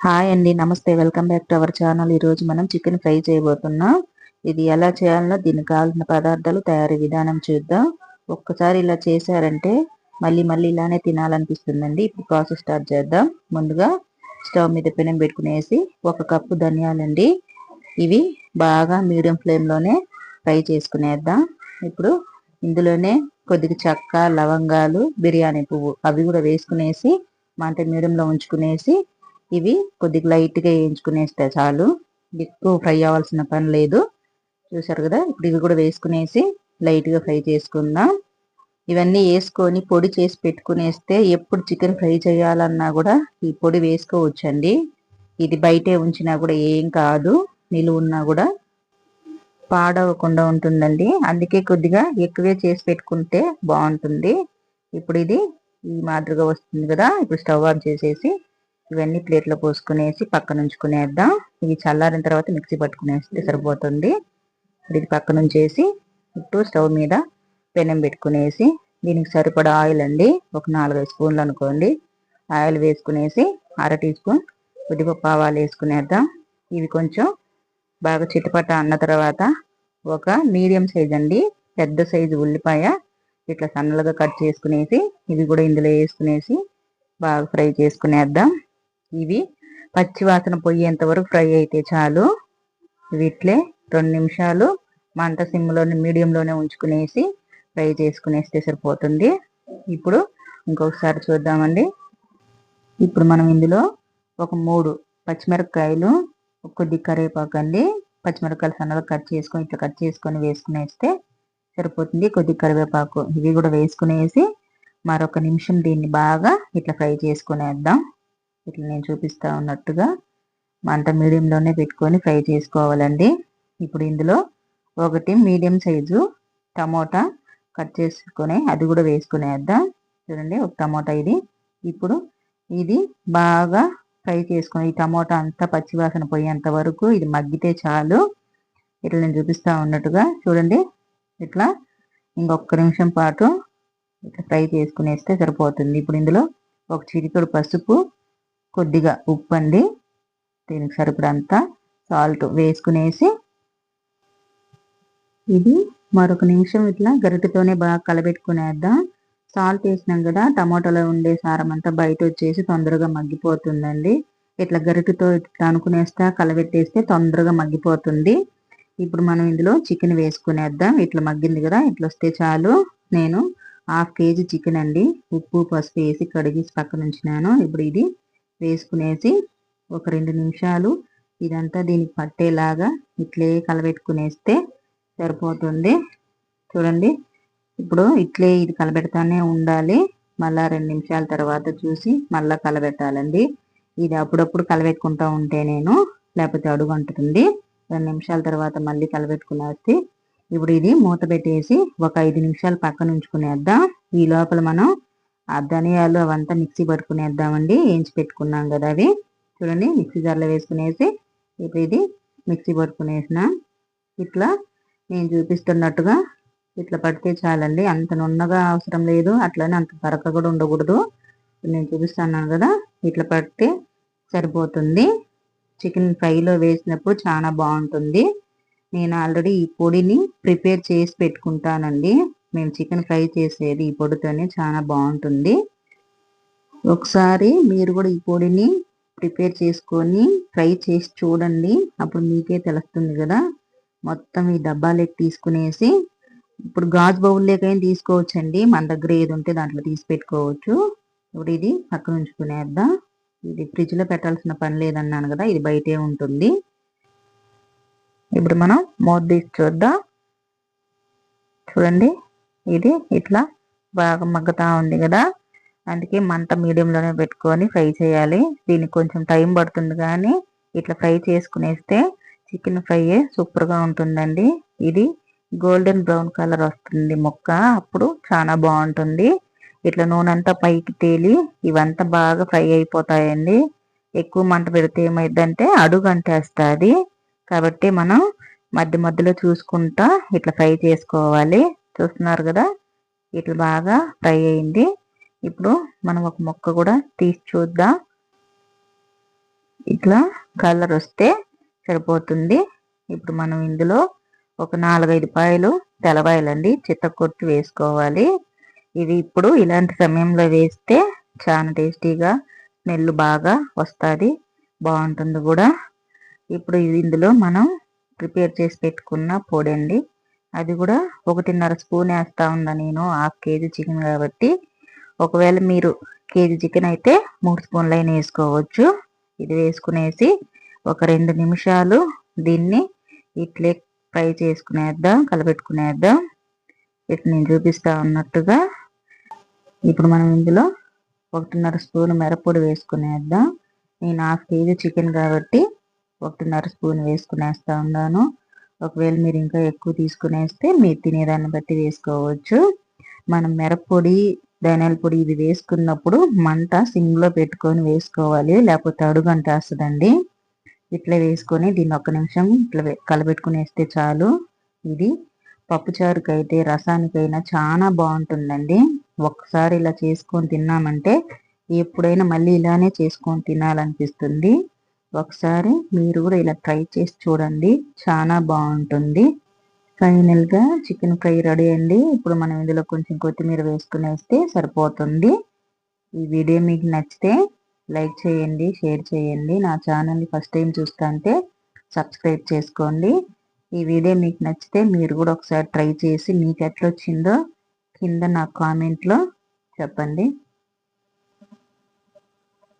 Hi అండి నమస్తే. Welcome back to our channel. ఈరోజు మనం చికెన్ ఫ్రై చేయబోతున్నాం. ఇది ఎలా చేయాలనో దీనికి కావాల్సిన పదార్థాలు తయారీ విధానం చూద్దాం. ఒక్కసారి ఇలా చేశారంటే మళ్ళీ మళ్ళీ ఇలానే తినాలనిపిస్తుందండి. ఇప్పుడు ప్రాసెస్ స్టార్ట్ చేద్దాం. ముందుగా స్టవ్ మీద పెనం పెట్టుకునేసి ఒక కప్పు ధనియాలండి. ఇవి బాగా మీడియం ఫ్లేమ్లోనే ఫ్రై చేసుకునేద్దాం. ఇప్పుడు ఇందులోనే కొద్దిగా చెక్క లవంగాలు బిర్యానీ పువ్వు అవి కూడా వేసుకునేసి మంట మీడియంలో ఉంచుకునేసి ఇవి కొద్దిగా లైట్గా వేయించుకునేస్తే చాలు. ఎక్కువ ఫ్రై అవ్వాల్సిన పని లేదు. చూసారు కదా? ఇప్పుడు ఇవి కూడా వేసుకునేసి లైట్గా ఫ్రై చేసుకుందాం. ఇవన్నీ వేసుకొని పొడి చేసి పెట్టుకునేస్తే ఎప్పుడు చికెన్ ఫ్రై చేయాలన్నా కూడా ఈ పొడి వేసుకోవచ్చండి. ఇది బయటే ఉంచినా కూడా ఏం కాదు. నిలువ ఉన్నా కూడా పాడవకుండా ఉంటుందండి. అందుకే కొద్దిగా ఎక్కువే చేసి పెట్టుకుంటే బాగుంటుంది. ఇప్పుడు ఇది ఈ మాదిరిగా వస్తుంది కదా? ఇప్పుడు స్టవ్ ఆన్ చేసేసి ఇవన్నీ ప్లేట్లో పోసుకునేసి పక్కన ఉంచుకునేద్దాం ఇవి చల్లారిన తర్వాత మిక్సీ పట్టుకునేస్తే సరిపోతుంది. ఇది పక్కన ఉంచేసి ఇప్పుడు స్టవ్ మీద పెనం పెట్టుకునేసి దీనికి సరిపడా ఆయిల్ అండి. ఒక నాలుగైదు స్పూన్లు అనుకోండి. ఆయిల్ వేసుకునేసి అర టీ స్పూన్ ఉద్దిపప్పు ఆవాలు వేసుకునేద్దాం. ఇవి కొంచెం బాగా చిట్టుపట్ట అన్న తర్వాత ఒక మీడియం సైజ్ అండి. పెద్ద సైజు ఉల్లిపాయ ఇట్లా సన్నలుగా కట్ చేసుకునేసి ఇవి కూడా ఇందులో వేసుకునేసి బాగా ఫ్రై చేసుకునేద్దాం. ఇవి పచ్చివాసన పోయేంత వరకు ఫ్రై అయితే చాలు. వీటిలే రెండు నిమిషాలు మంట సిమ్లోనే మీడియంలోనే ఉంచుకునేసి ఫ్రై చేసుకునేస్తే సరిపోతుంది. ఇప్పుడు ఇంకొకసారి చూద్దామండి. ఇప్పుడు మనం ఇందులో ఒక మూడు పచ్చిమిరపకాయలు కొద్ది కరివేపాకు అండి. పచ్చిమిరపకాయలు సన్నగా కట్ చేసుకొని ఇట్లా కట్ చేసుకొని వేసుకునేస్తే సరిపోతుంది. కొద్ది కరివేపాకు ఇవి కూడా వేసుకునేసి మరొక నిమిషం దీన్ని బాగా ఇట్లా ఫ్రై చేసుకునేద్దాం. ఇట్లా నేను చూపిస్తా ఉన్నట్టుగా మంట మీడియంలోనే పెట్టుకొని ఫ్రై చేసుకోవాలండి. ఇప్పుడు ఇందులో ఒకటి మీడియం సైజు టమోటా కట్ చేసుకొని అది కూడా వేసుకునేద్దాం. చూడండి ఒక టమోటా ఇది. ఇప్పుడు ఇది బాగా ఫ్రై చేసుకుని ఈ టమోటా అంతా పచ్చివాసన పోయేంత వరకు ఇది మగ్గితే చాలు. ఇట్లా నేను చూపిస్తా ఉన్నట్టుగా చూడండి ఇట్లా ఇంకొక నిమిషం పాటు ఇట్లా ఫ్రై చేసుకునేస్తే సరిపోతుంది. ఇప్పుడు ఇందులో ఒక చిరికడు పసుపు కొద్దిగా ఉప్పు అండి దీనికి సరిపడంతా సాల్ట్ వేసుకునేసి ఇది మరొక నిమిషం ఇట్లా గరిటతోనే బాగా కలబెట్టుకునేద్దాం. సాల్ట్ వేసినాం కదా టమాటోలో ఉండే సారం అంతా బయట వచ్చేసి తొందరగా మగ్గిపోతుందండి. ఇట్లా గరిటతో ఇట్లా అనుకునేస్తా కలబెట్టేస్తే తొందరగా మగ్గిపోతుంది. ఇప్పుడు మనం ఇందులో చికెన్ వేసుకునేద్దాం. ఇట్లా మగ్గింది కదా ఇట్లా వస్తే చాలు. నేను హాఫ్ కేజీ చికెన్ అండి. ఉప్పు పసుపు వేసి కడిగి పక్కన ఉంచినాను ఇప్పుడు ఇది వేసుకునేసి ఒక రెండు నిమిషాలు ఇదంతా దీనికి పట్టేలాగా ఇట్లే కలబెట్టుకునేస్తే సరిపోతుంది. చూడండి ఇప్పుడు ఇట్లే ఇది కలబెడతానే ఉండాలి. మళ్ళీ రెండు నిమిషాల తర్వాత చూసి మళ్ళీ కలబెట్టాలండి. ఇది అప్పుడప్పుడు కలబెట్టుకుంటూ ఉంటే నేను లేకపోతే అడుగు అంటుంది రెండు నిమిషాల తర్వాత మళ్ళీ కలబెట్టుకునేస్తే ఇప్పుడు ఇది మూత పెట్టేసి ఒక ఐదు నిమిషాలు పక్కన ఉంచుకునేద్దాం. ఈ లోపల మనం ఆ ధనియాలు అవంతా మిక్సీ పట్టుకునేద్దామండి. వేయించి పెట్టుకున్నాం కదా అవి. చూడండి మిక్సీ జార్లో వేసుకునేసి ఇప్పుడు ఇది మిక్సీ పట్టుకునేసిన. ఇట్లా నేను చూపిస్తున్నట్టుగా ఇట్లా పడితే చాలండి. అంత నున్నగా అవసరం లేదు. అట్లనే అంత పరక కూడా ఉండకూడదు. నేను చూపిస్తున్నాను కదా ఇట్లా పడితే సరిపోతుంది. చికెన్ ఫ్రైలో వేసినప్పుడు చాలా బాగుంటుంది. నేను ఆల్రెడీ ఈ పొడిని ప్రిపేర్ చేసి పెట్టుకుంటానండి. మేము చికెన్ ఫ్రై చేసేది ఈ పొడితోనే చాలా బాగుంటుంది. ఒకసారి మీరు కూడా ఈ పొడిని ప్రిపేర్ చేసుకొని ఫ్రై చేసి చూడండి. అప్పుడు మీకే తెలుస్తుంది కదా. మొత్తం ఈ డబ్బాలోకి తీసుకునేసి ఇప్పుడు గాజు బౌల్లోకైనా తీసుకోవచ్చండి. మన దగ్గర ఏది ఉంటే దాంట్లో తీసి పెట్టుకోవచ్చు. ఇప్పుడు ఇది పక్కన ఉంచుకునేద్దాం. ఇది ఫ్రిడ్జ్లో పెట్టాల్సిన పని లేదన్నాను కదా. ఇది బయటే ఉంటుంది. ఇప్పుడు మనం మూత తీసి చూద్దాం. చూడండి. ఇది ఇట్లా బాగా మగ్గుతా ఉంది కదా. అందుకే మంట మీడియంలోనే పెట్టుకొని ఫ్రై చేయాలి. దీనికి కొంచెం టైం పడుతుంది కానీ ఇట్లా ఫ్రై చేసుకునేస్తే చికెన్ ఫ్రై సూపర్గా ఉంటుందండి. ఇది గోల్డెన్ బ్రౌన్ కలర్ వస్తుంది ముక్క. అప్పుడు చాలా బాగుంటుంది. ఇట్లా నూనె అంతా పైకి తేలి ఇవంతా బాగా ఫ్రై అయిపోతాయండి. ఎక్కువ మంట పెడితే ఏమైందంటే అడుగు అంటేస్తుంది. కాబట్టి మనం మధ్య మధ్యలో చూసుకుంటా ఇట్లా ఫ్రై చేసుకోవాలి. చూస్తున్నారు కదా? ఇట్లా బాగా ఫ్రై అయింది. ఇప్పుడు మనం ఒక ముక్క కూడా తీసి చూద్దాం. ఇట్లా కలర్ వస్తే సరిపోతుంది. ఇప్పుడు మనం ఇందులో ఒక నాలుగైదు పాయలు తెలవాయలండి చిత్తకొట్టు వేసుకోవాలి. ఇవి ఇప్పుడు ఇలాంటి సమయంలో వేస్తే చాలా టేస్టీగా స్మెల్ బాగా వస్తుంది. బాగుంటుంది కూడా. ఇప్పుడు ఇందులో మనం ప్రిపేర్ చేసి పెట్టుకున్న పొడి అండి. అది కూడా ఒకటిన్నర స్పూన్ వేస్తా ఉందా నేను హాఫ్ కేజీ చికెన్ కాబట్టి. ఒకవేళ మీరు కేజీ చికెన్ అయితే మూడు స్పూన్లు అయినా వేసుకోవచ్చు. ఇది వేసుకునేసి ఒక రెండు నిమిషాలు దీన్ని ఇట్లే ఫ్రై చేసుకునేద్దాం కలపెట్టుకునేద్దాం ఇట్లా నేను చూపిస్తా ఉన్నట్టుగా. ఇప్పుడు మనం ఇందులో ఒకటిన్నర స్పూన్ మిరపొడి వేసుకునేద్దాం. నేను హాఫ్ కేజీ చికెన్ కాబట్టి ఒకటిన్నర స్పూన్ వేసుకునేస్తా ఉన్నాను. ఒకవేళ మీరు ఇంకా ఎక్కువ తీసుకునేస్తే మీరు తినేదాన్ని బట్టి వేసుకోవచ్చు. మనం మిరప్పొడి ధనియాల పొడి ఇది వేసుకున్నప్పుడు మంట సిమ్లో పెట్టుకొని వేసుకోవాలి. లేకపోతే అడుగు అంటేస్తుందండి ఇట్లా వేసుకొని దీన్ని ఒక్క నిమిషం ఇట్లా కలబెట్టుకుని వేస్తే చాలు. ఇది పప్పుచారుకైతే రసానికైనా చాలా బాగుంటుందండి. ఒక్కసారి ఇలా చేసుకొని తిన్నామంటే ఎప్పుడైనా మళ్ళీ ఇలానే చేసుకొని తినాలనిపిస్తుంది. ఒకసారి మీరు కూడా ఇలా ట్రై చేసి చూడండి. చాలా బాగుంటుంది. ఫైనల్గా చికెన్ ఫ్రై రెడీ అండి. ఇప్పుడు మనం ఇందులో కొంచెం కొత్తిమీర వేసుకునేస్తే సరిపోతుంది. ఈ వీడియో మీకు నచ్చితే లైక్ చేయండి షేర్ చేయండి. నా ఛానల్ని ఫస్ట్ టైం చూస్తుంటే సబ్స్క్రైబ్ చేసుకోండి. ఈ వీడియో మీకు నచ్చితే మీరు కూడా ఒకసారి ట్రై చేసి మీకు ఎట్లా వచ్చిందో కింద నా కామెంట్లో చెప్పండి.